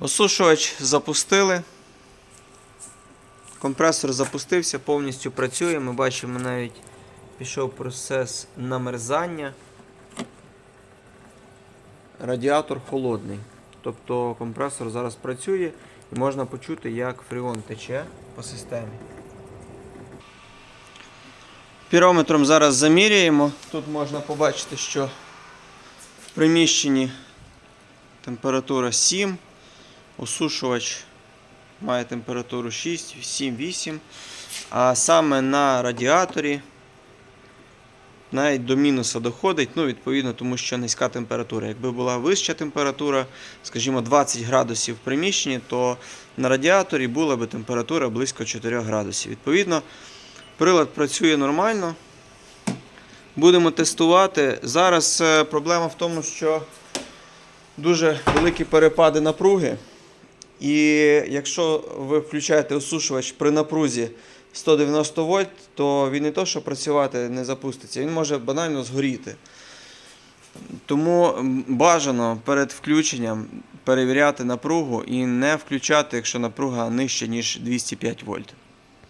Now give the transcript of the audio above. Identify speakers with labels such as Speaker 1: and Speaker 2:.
Speaker 1: Осушувач запустили. Компресор запустився, повністю працює. Ми бачимо навіть пішов процес намерзання. Радіатор холодний. Тобто компресор зараз працює і можна почути, як фреон тече по системі. Пірометром зараз заміряємо. Тут можна побачити, що в приміщенні температура 7, осушувач має температуру 6, 7, 8. А саме на радіаторі навіть до мінуса доходить, ну, відповідно, тому що низька температура. Якби була вища температура, скажімо, 20 градусів в приміщенні, то на радіаторі була би температура близько 4 градусів. Відповідно, прилад працює нормально. Будемо тестувати. Зараз е, проблема в тому, що дуже великі перепади напруги. І якщо ви включаєте осушувач при напрузі 190 вольт, то він не то, що працювати не запуститься, він може банально згоріти. Тому бажано перед включенням перевіряти напругу і не включати, якщо напруга нижча, ніж 205 вольт.